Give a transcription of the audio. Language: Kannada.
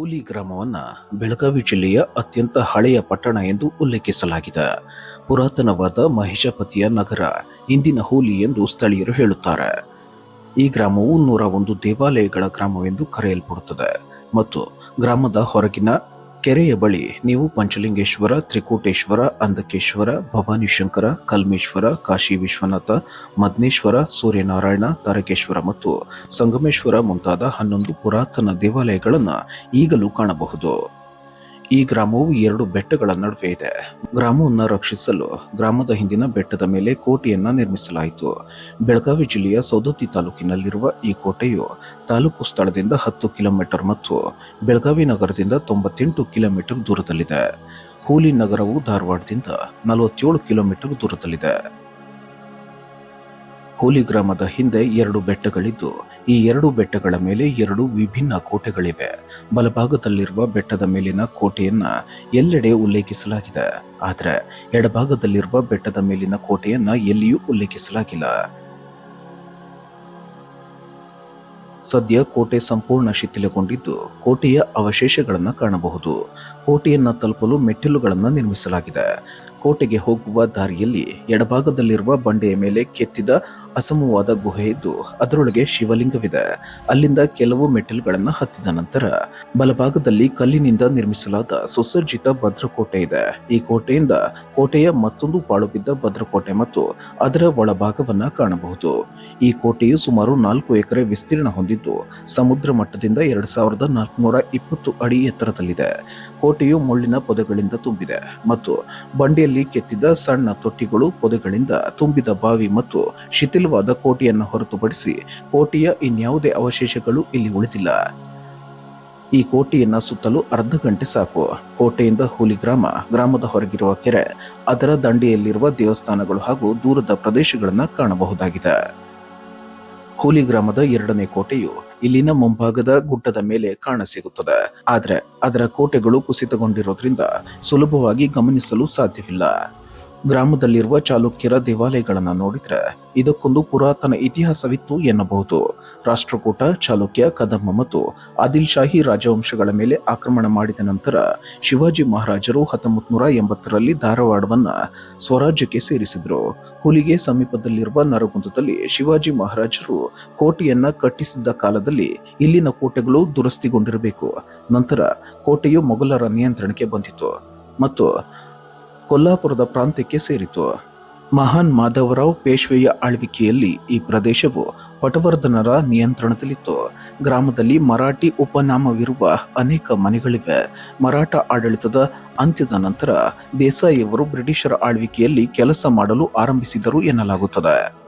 ಹೂಲಿ ಗ್ರಾಮವನ್ನ ಬೆಳಗಾವಿ ಜಿಲ್ಲೆಯ ಅತ್ಯಂತ ಹಳೆಯ ಪಟ್ಟಣ ಎಂದು ಉಲ್ಲೇಖಿಸಲಾಗಿದೆ. ಪುರಾತನವಾದ ಮಹಿಷಪತಿಯ ನಗರ ಇಂದಿನ ಹೂಲಿ ಎಂದು ಸ್ಥಳೀಯರು ಹೇಳುತ್ತಾರೆ. ಈ ಗ್ರಾಮವು ನೂರ ಒಂದು ದೇವಾಲಯಗಳ ಗ್ರಾಮವೆಂದು ಕರೆಯಲ್ಪಡುತ್ತದೆ ಮತ್ತು ಗ್ರಾಮದ ಹೊರಗಿನ ಕೆರೆಯ ಬಳಿ ನೀವು ಪಂಚಲಿಂಗೇಶ್ವರ, ತ್ರಿಕೂಟೇಶ್ವರ ಅಂಧಕೇಶ್ವರ ಭವಾನಿಶಂಕರ, ಕಲ್ಮೇಶ್ವರ, ಕಾಶಿ ವಿಶ್ವನಾಥ, ಮದ್ನೇಶ್ವರ, ಸೂರ್ಯನಾರಾಯಣ, ತಾರಕೇಶ್ವರ ಮತ್ತು ಸಂಗಮೇಶ್ವರ ಮುಂತಾದ ಹನ್ನೊಂದು ಪುರಾತನ ದೇವಾಲಯಗಳನ್ನು ಈಗಲೂ ಕಾಣಬಹುದು. ಈ ಗ್ರಾಮವು ಎರಡು ಬೆಟ್ಟಗಳ ನಡುವೆ ಇದೆ. ಗ್ರಾಮವನ್ನು ರಕ್ಷಿಸಲು ಗ್ರಾಮದ ಹಿಂದಿನ ಬೆಟ್ಟದ ಮೇಲೆ ಕೋಟೆಯನ್ನ ನಿರ್ಮಿಸಲಾಯಿತು. ಬೆಳಗಾವಿ ಜಿಲ್ಲೆಯ ಸೌದತ್ತಿ ತಾಲೂಕಿನಲ್ಲಿರುವ ಈ ಕೋಟೆಯು ತಾಲೂಕು ಸ್ಥಳದಿಂದ ಹತ್ತು ಕಿಲೋಮೀಟರ್ ಮತ್ತು ಬೆಳಗಾವಿ ನಗರದಿಂದ ತೊಂಬತ್ತೆಂಟು ಕಿಲೋಮೀಟರ್ ದೂರದಲ್ಲಿದೆ. ಹೂಲಿ ನಗರವು ಧಾರವಾಡದಿಂದ ನಲವತ್ತೇಳು ಕಿಲೋಮೀಟರ್ ದೂರದಲ್ಲಿದೆ. ಹೂಲಿ ಗ್ರಾಮದ ಹಿಂದೆ ಎರಡು ಬೆಟ್ಟಗಳಿದ್ದು, ಈ ಎರಡು ಬೆಟ್ಟಗಳ ಮೇಲೆ ಎರಡು ವಿಭಿನ್ನ ಕೋಟೆಗಳಿವೆ. ಬಲಭಾಗದಲ್ಲಿರುವ ಬೆಟ್ಟದ ಮೇಲಿನ ಕೋಟೆಯನ್ನ ಎಲ್ಲೆಡೆ ಉಲ್ಲೇಖಿಸಲಾಗಿದೆ. ಆದರೆ, ಎಡಭಾಗದಲ್ಲಿರುವ ಬೆಟ್ಟದ ಮೇಲಿನ ಕೋಟೆಯನ್ನ ಎಲ್ಲಿಯೂ ಉಲ್ಲೇಖಿಸಲಾಗಿಲ್ಲ. ಸದ್ಯ ಕೋಟೆ ಸಂಪೂರ್ಣ ಶಿಥಿಲಗೊಂಡಿದ್ದು, ಕೋಟೆಯ ಅವಶೇಷಗಳನ್ನು ಕಾಣಬಹುದು. ಕೋಟೆಯನ್ನ ತಲುಪಲು ಮೆಟ್ಟಿಲುಗಳನ್ನು ನಿರ್ಮಿಸಲಾಗಿದೆ. ಕೋಟೆಗೆ ಹೋಗುವ ದಾರಿಯಲ್ಲಿ ಎಡಭಾಗದಲ್ಲಿರುವ ಬಂಡೆಯ ಮೇಲೆ ಕೆತ್ತಿದ ಅಸಮವಾದ ಗುಹೆ ಇದ್ದು, ಅದರೊಳಗೆ ಶಿವಲಿಂಗವಿದೆ. ಅಲ್ಲಿಂದ ಕೆಲವು ಮೆಟ್ಟಿಲುಗಳನ್ನು ಹತ್ತಿದ ನಂತರ ಬಲಭಾಗದಲ್ಲಿ ಕಲ್ಲಿನಿಂದ ನಿರ್ಮಿಸಲಾದ ಸುಸಜ್ಜಿತ ಭದ್ರಕೋಟೆ ಇದೆ. ಈ ಕೋಟೆಯಿಂದ ಕೋಟೆಯ ಮತ್ತೊಂದು ಪಾಳು ಬಿದ್ದ ಭದ್ರಕೋಟೆ ಮತ್ತು ಅದರ ಒಳಭಾಗವನ್ನು ಕಾಣಬಹುದು. ಈ ಕೋಟೆಯು ಸುಮಾರು ನಾಲ್ಕು ಎಕರೆ ವಿಸ್ತೀರ್ಣ ಹೊಂದಿದ್ದು, ಸಮುದ್ರ ಮಟ್ಟದಿಂದ ಎರಡ್ ಸಾವಿರದ ನಾಲ್ಕುನೂರ ಇಪ್ಪತ್ತು ಅಡಿ ಎತ್ತರದಲ್ಲಿದೆ. ಕೋಟೆಯು ಮುಳ್ಳಿನ ಪೊದೆಗಳಿಂದ ತುಂಬಿದೆ ಮತ್ತು ಬಂಡೆಯಲ್ಲಿ ಕೆತ್ತಿದ ಸಣ್ಣ ತೊಟ್ಟಿಗಳು ಪೊದೆಗಳಿಂದ ತುಂಬಿದ ಬಾವಿ ಮತ್ತು ಶಿಥಿಲವಾದ ಕೋಟೆಯನ್ನು ಹೊರತುಪಡಿಸಿ ಕೋಟೆಯ ಇನ್ಯಾವುದೇ ಅವಶೇಷಗಳು ಇಲ್ಲಿ ಉಳಿದಿಲ್ಲ. ಈ ಕೋಟೆಯನ್ನ ಸುತ್ತಲೂ ಅರ್ಧ ಗಂಟೆ ಸಾಕು. ಕೋಟೆಯಿಂದ ಹೂಲಿ ಗ್ರಾಮ ಗ್ರಾಮದ ಹೊರಗಿರುವ ಕೆರೆ, ಅದರ ದಂಡೆಯಲ್ಲಿರುವ ದೇವಸ್ಥಾನಗಳು ಹಾಗೂ ದೂರದ ಪ್ರದೇಶಗಳನ್ನು ಕಾಣಬಹುದಾಗಿದೆ. ಹೂಲಿ ಗ್ರಾಮದ ಎರಡನೇ ಕೋಟೆಯು ಇಲ್ಲಿನ ಮುಂಭಾಗದ ಗುಡ್ಡದ ಮೇಲೆ ಕಾಣಸಿಗುತ್ತದೆ ಆದರೆ ಅದರ ಕೋಟೆಗಳು ಕುಸಿತಗೊಂಡಿರೋದ್ರಿಂದ ಸುಲಭವಾಗಿ ಗಮನಿಸಲು ಸಾಧ್ಯವಿಲ್ಲ. ಗ್ರಾಮದಲ್ಲಿರುವ ಚಾಲುಕ್ಯರ ದೇವಾಲಯಗಳನ್ನು ನೋಡಿದ್ರೆ ಇದಕ್ಕೊಂದು ಪುರಾತನ ಇತಿಹಾಸವಿತ್ತು ಎನ್ನಬಹುದು. ರಾಷ್ಟ್ರಕೂಟ, ಚಾಲುಕ್ಯ ಕದಂಬ ಮತ್ತು ಆದಿಲ್ ಶಾಹಿ ರಾಜವಂಶಗಳ ಮೇಲೆ ಆಕ್ರಮಣ ಮಾಡಿದ ನಂತರ ಶಿವಾಜಿ ಮಹಾರಾಜರು ಹತ್ತೊಂಬತ್ತು ನೂರ ಎಂಬತ್ತರಲ್ಲಿ ಧಾರವಾಡವನ್ನು ಸ್ವರಾಜ್ಯಕ್ಕೆ ಸೇರಿಸಿದರು. ಹುಲಿಗೆ ಸಮೀಪದಲ್ಲಿರುವ ನರಗುಂದದಲ್ಲಿ ಶಿವಾಜಿ ಮಹಾರಾಜರು ಕೋಟೆಯನ್ನ ಕಟ್ಟಿಸಿದ್ದ ಕಾಲದಲ್ಲಿ ಇಲ್ಲಿನ ಕೋಟೆಗಳು ದುರಸ್ತಿಗೊಂಡಿರಬೇಕು. ನಂತರ ಕೋಟೆಯು ಮೊಘಲರ ನಿಯಂತ್ರಣಕ್ಕೆ ಬಂದಿತು ಮತ್ತು ಕೊಲ್ಲಾಪುರದ ಪ್ರಾಂತ್ಯಕ್ಕೆ ಸೇರಿತು. ಮಹಾನ್ ಮಾಧವರಾವ್ ಪೇಶ್ವೆಯ ಆಳ್ವಿಕೆಯಲ್ಲಿ ಈ ಪ್ರದೇಶವು ಪಟವರ್ಧನರ ನಿಯಂತ್ರಣದಲ್ಲಿತ್ತು. ಗ್ರಾಮದಲ್ಲಿ ಮರಾಠಿ ಉಪನಾಮವಿರುವ ಅನೇಕ ಮನೆಗಳಿವೆ. ಮರಾಠ ಆಡಳಿತದ ಅಂತ್ಯದ ನಂತರ ದೇಸಾಯಿಯವರು ಬ್ರಿಟಿಷರ ಆಳ್ವಿಕೆಯಲ್ಲಿ ಕೆಲಸ ಮಾಡಲು ಆರಂಭಿಸಿದರು ಎನ್ನಲಾಗುತ್ತದೆ.